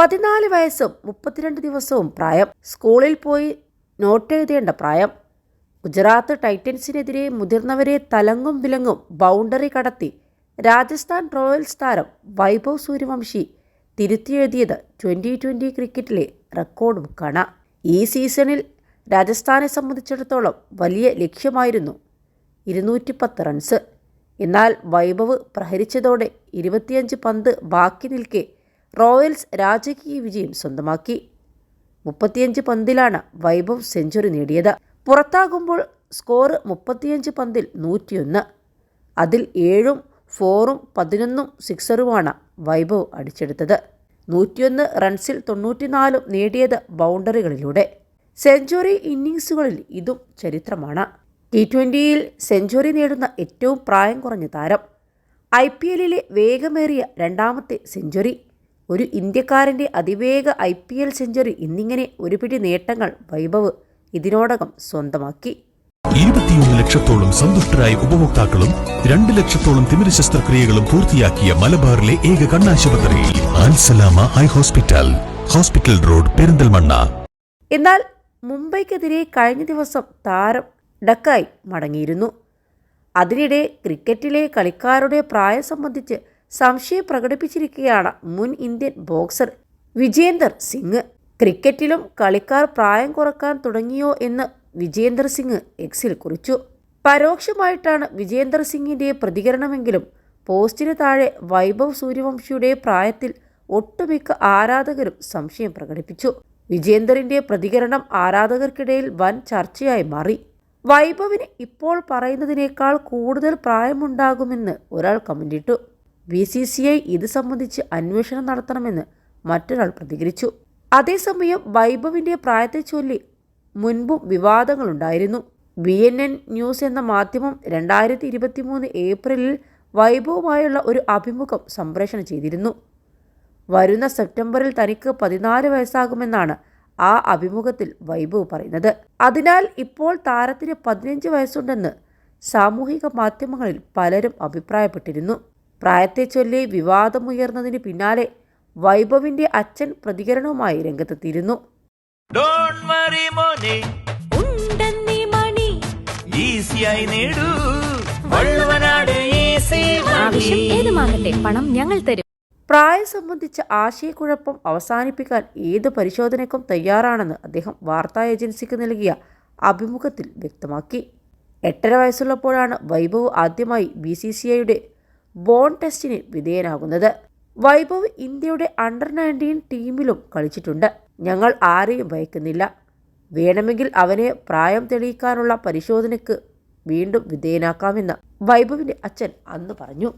പതിനാല് വയസ്സും മുപ്പത്തിരണ്ട് ദിവസവും പ്രായം. സ്കൂളിൽ പോയി നോട്ട് എഴുതേണ്ട പ്രായം. ഗുജറാത്ത് ടൈറ്റൻസിനെതിരെ മുതിർന്നവരെ തലങ്ങും വിലങ്ങും ബൗണ്ടറി കടത്തി രാജസ്ഥാൻ റോയൽസ് താരം വൈഭവ് സൂര്യവംശി തിരുത്തിയെഴുതിയത് ട്വന്റി ട്വന്റി ക്രിക്കറ്റിലെ റെക്കോർഡ് ബുക്കാണ് ഈ സീസണിൽ രാജസ്ഥാനെ സംബന്ധിച്ചിടത്തോളം വലിയ ലക്ഷ്യമായിരുന്നു ഇരുന്നൂറ്റി പത്ത് റൺസ്. എന്നാൽ വൈഭവ് പ്രഹരിച്ചതോടെ ഇരുപത്തിയഞ്ച് പന്ത് ബാക്കി നിൽക്കെ റോയൽസ് രാജകീയ വിജയം സ്വന്തമാക്കി. മുപ്പത്തിയഞ്ച് പന്തിലാണ് വൈഭവ് സെഞ്ചുറി നേടിയത്. പുറത്താകുമ്പോൾ സ്കോർ മുപ്പത്തിയഞ്ച് പന്തിൽ നൂറ്റിയൊന്ന്. അതിൽ ഏഴും ഫോറും പതിനൊന്നും സിക്സറുമാണ് വൈഭവ് അടിച്ചെടുത്തത്. നൂറ്റിയൊന്ന് റൺസിൽ തൊണ്ണൂറ്റിനാലും നേടിയത് ബൗണ്ടറികളിലൂടെ. സെഞ്ചുറി ഇന്നിങ്സുകളിൽ ഇതും ചരിത്രമാണ്. ടി ട്വന്റിയിൽ സെഞ്ചുറി നേടുന്ന ഏറ്റവും പ്രായം കുറഞ്ഞ താരം. ഐ പി എല്ലിലെ വേഗമേറിയ രണ്ടാമത്തെ സെഞ്ചുറി. ഒരു ഇന്ത്യക്കാരന്റെ അതിവേഗ ഐ പി എൽ സെഞ്ചുറി എന്നിങ്ങനെ ഒരു പിടി നേട്ടങ്ങൾ വൈഭവ് ഇതിനോടകം സ്വന്തമാക്കി. ഇരുപത്തിയൊന്ന് ലക്ഷത്തോളം സന്തുഷ്ടരായ ഉപഭോക്താക്കളും രണ്ട് ലക്ഷത്തോളം തിമിര ശസ്ത്രക്രിയകളും പൂർത്തിയാക്കിയ മലബാറിലെ ഏക കണ്ണാശുപത്രി Al Salama eye hospital hospital road Perinthalmanna. എന്നാൽ മുംബൈക്കെതിരെ കഴിഞ്ഞ ദിവസം താരം ഡക്കായി മടങ്ങിയിരുന്നു. അതിനിടെ ക്രിക്കറ്റിലെ കളിക്കാരുടെ പ്രായം സംബന്ധിച്ച് സംശയം പ്രകടിപ്പിച്ചിരിക്കുകയാണ് മുൻ ഇന്ത്യൻ ബോക്സർ വിജേന്ദർ സിംഗ്. ക്രിക്കറ്റിലും കളിക്കാർ പ്രായം കുറയ്ക്കാൻ തുടങ്ങിയോ എന്ന് വിജേന്ദർ സിംഗ് എക്സിൽ കുറിച്ചു. പരോക്ഷമായിട്ടാണ് വിജേന്ദർ സിംഗിന്റെ പ്രതികരണമെങ്കിലും പോസ്റ്റിന് താഴെ വൈഭവ് സൂര്യവംശിയുടെ പ്രായത്തിൽ ഒട്ടുമിക്ക ആരാധകരും സംശയം പ്രകടിപ്പിച്ചു. വിജേന്ദറിന്റെ പ്രതികരണം ആരാധകർക്കിടയിൽ വൻ ചർച്ചയായി മാറി. വൈഭവിന് ഇപ്പോൾ പറയുന്നതിനേക്കാൾ കൂടുതൽ പ്രായമുണ്ടാകുമെന്ന് ഒരാൾ കമന്റിട്ടു. ബി സി സി ഐ ഇത് സംബന്ധിച്ച് അന്വേഷണം നടത്തണമെന്ന് മറ്റൊരാൾ പ്രതികരിച്ചു. അതേസമയം വൈഭവിന്റെ പ്രായത്തെ ചൊല്ലി മുൻപും വിവാദങ്ങളുണ്ടായിരുന്നു. ബി എൻ എൻ ന്യൂസ് എന്ന മാധ്യമം രണ്ടായിരത്തി ഇരുപത്തി മൂന്ന് ഏപ്രിലിൽ വൈഭവുമായുള്ള ഒരു അഭിമുഖം സംപ്രേഷണം ചെയ്തിരുന്നു. വരുന്ന സെപ്റ്റംബറിൽ തനിക്ക് പതിനാല് വയസ്സാകുമെന്നാണ് ആ അഭിമുഖത്തിൽ വൈഭവ് പറയുന്നത്. അതിനാൽ ഇപ്പോൾ താരത്തിന് പതിനഞ്ച് വയസ്സുണ്ടെന്ന് സാമൂഹിക മാധ്യമങ്ങളിൽ പലരും അഭിപ്രായപ്പെട്ടിരുന്നു. പ്രായത്തെ ചൊല്ലി വിവാദമുയർന്നതിന് പിന്നാലെ വൈഭവിന്റെ അച്ഛൻ പ്രതികരണവുമായി രംഗത്തെത്തിയിരുന്നു. പ്രായ വറി മോനെ. ഉണ്ടെന്നീ മണി. ഈസിയായി നേടൂ. വള്ളുവനാട് ഈസി ആവശ്യം ഏതുമാകട്ടെ പണം ഞങ്ങൾ തരും. പ്രായം സംബന്ധിച്ച ആശയക്കുഴപ്പം അവസാനിപ്പിക്കാൻ ഏത് പരിശോധനയ്ക്കും തയ്യാറാണെന്ന് അദ്ദേഹം വാർത്താ ഏജൻസിക്ക് നൽകിയ അഭിമുഖത്തിൽ വ്യക്തമാക്കി. എട്ടര വയസ്സുള്ളപ്പോഴാണ് വൈഭവ് ആദ്യമായി ബി സി സി ഐയുടെ ബോൺ ടെസ്റ്റിന് വിധേയനാകുന്നത്. വൈഭവ് ഇന്ത്യയുടെ അണ്ടർ നയന്റീൻ ടീമിലും കളിച്ചിട്ടുണ്ട്. ഞങ്ങൾ ആരെയും ഭയക്കുന്നില്ല. വേണമെങ്കിൽ അവനെ പ്രായം തെളിയിക്കാനുള്ള പരിശോധനയ്ക്ക് വീണ്ടും വിധേയനാക്കാമെന്ന് വൈഭവിന്റെ അച്ഛൻ അന്ന് പറഞ്ഞു.